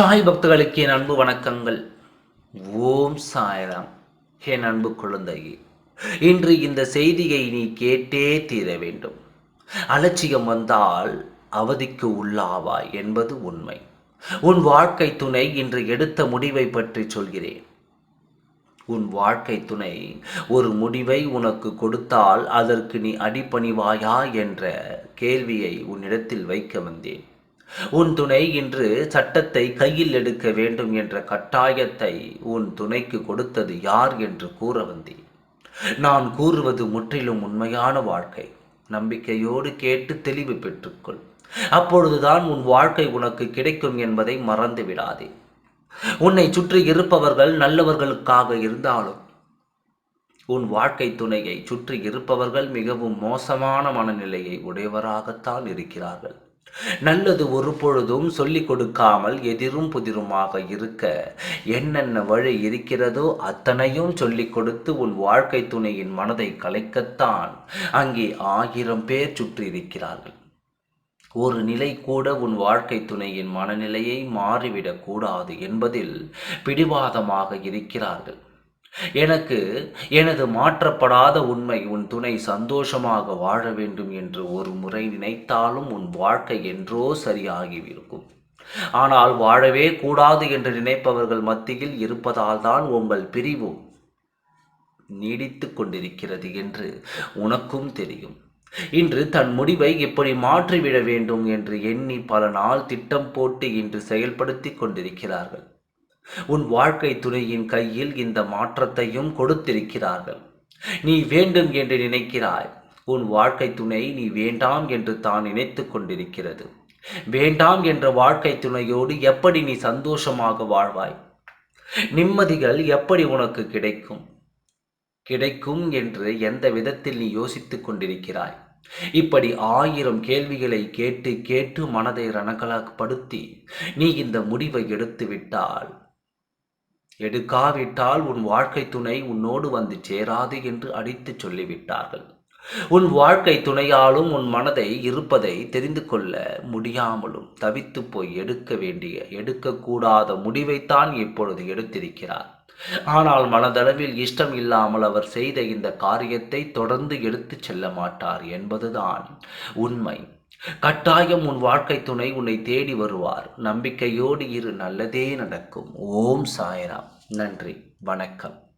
சாய் பக்தர்களுக்கு என் அன்பு வணக்கங்கள். ஓம் சாய்ராம். என் அன்பு குழந்தையே இன்று இந்த செய்தியை நீ கேட்டே தீர வேண்டும். அலட்சியம் வந்தால் அவதிக்கு உள்ளாவாய் என்பது உண்மை. உன் வாழ்க்கை துணை இன்று எடுத்த முடிவை பற்றி சொல்கிறேன். உன் வாழ்க்கை துணை ஒரு முடிவை உனக்கு கொடுத்தால் அதற்கு நீ அடிபணிவாயா என்ற கேள்வியை உன்னிடத்தில் வைக்க வந்தேன். உன் துணை இன்று சட்டத்தை கையில் எடுக்க வேண்டும் என்ற கட்டாயத்தை உன் துணைக்கு கொடுத்தது யார் என்று கூற வந்தேன். நான் கூறுவது முற்றிலும் உண்மையான வாழ்க்கை. நம்பிக்கையோடு கேட்டு தெளிவு பெற்றுக்கொள். அப்பொழுதுதான் உன் வாழ்க்கை உனக்கு கிடைக்கும் என்பதை மறந்து விடாதே. உன்னை சுற்றி இருப்பவர்கள் நல்லவர்களுக்காக இருந்தாலும் உன் வாழ்க்கை துணையை சுற்றி இருப்பவர்கள் மிகவும் மோசமான மனநிலையை உடையவராகத்தான் இருக்கிறார்கள். நல்லது ஒரு பொழுதும் சொல்லிக் கொடுக்காமல் எதிரும் புதிருமாக இருக்க என்னென்ன வழி இருக்கிறதோ அத்தனையும் சொல்லிக் கொடுத்து உன் வாழ்க்கை துணையின் மனதை கலைக்கத்தான் அங்கே ஆயிரம் பேர் சுற்றி இருக்கிறார்கள். ஒரு நிலை கூட உன் வாழ்க்கை துணையின் மனநிலையை மாறிவிடக்கூடாது என்பதில் பிடிவாதமாக இருக்கிறார்கள். எனக்கு எனது மாற்றப்படாத உண்மை உன் துணை சந்தோஷமாக வாழ வேண்டும் என்று ஒரு முறை நினைத்தாலும் உன் வாழ்க்கை என்றோ சரியாகிவிருக்கும். ஆனால் வாழவே கூடாது என்று நினைப்பவர்கள் மத்தியில் இருப்பதால் தான் உங்கள் பிரிவு நீடித்து கொண்டிருக்கிறது என்று உனக்கும் தெரியும். இன்று தன் முடிவை எப்படி மாற்றிவிட வேண்டும் என்று எண்ணி பல நாள் திட்டம் போட்டு இன்று செயல்படுத்தி கொண்டிருக்கிறார்கள். உன் வாழ்க்கை துணையின் கையில் இந்த மாற்றத்தையும் கொடுத்திருக்கிறார்கள். நீ வேண்டும் என்று நினைக்கிறாய். உன் வாழ்க்கை துணை நீ வேண்டாம் என்று தான் நினைத்து கொண்டிருக்கிறது. வேண்டாம் என்ற வாழ்க்கை துணையோடு எப்படி நீ சந்தோஷமாக வாழ்வாய்? நிம்மதிகள் எப்படி உனக்கு கிடைக்கும்? கிடைக்கும் என்று எந்த விதத்தில் நீ யோசித்துக் கொண்டிருக்கிறாய்? இப்படி ஆயிரம் கேள்விகளை கேட்டு கேட்டு மனதை ரணகலப்படுத்தி நீ இந்த முடிவை எடுத்து விட்டால் எடுக்காவிட்டால் உன் வாழ்க்கை துணை உன்னோடு வந்து சேராது என்று அடித்து சொல்லிவிட்டார்கள். உன் வாழ்க்கை துணையாலும் உன் மனதை இருப்பதை தெரிந்து கொள்ள முடியாமலும் தவித்து போய் எடுக்க வேண்டிய எடுக்கக்கூடாத முடிவைத்தான் இப்பொழுது எடுத்திருக்கிறார். ஆனால் மனதளவில் இஷ்டம் இல்லாமல் அவர் செய்த இந்த காரியத்தை தொடர்ந்து எடுத்துச் செல்ல மாட்டார் என்பதுதான் உண்மை. கட்டாயம் உன் வாழ்க்கை துணை உன்னை தேடி வருவார். நம்பிக்கையோடு இரு நல்லதே நடக்கும். ஓம் சாயராம். நன்றி. வணக்கம்.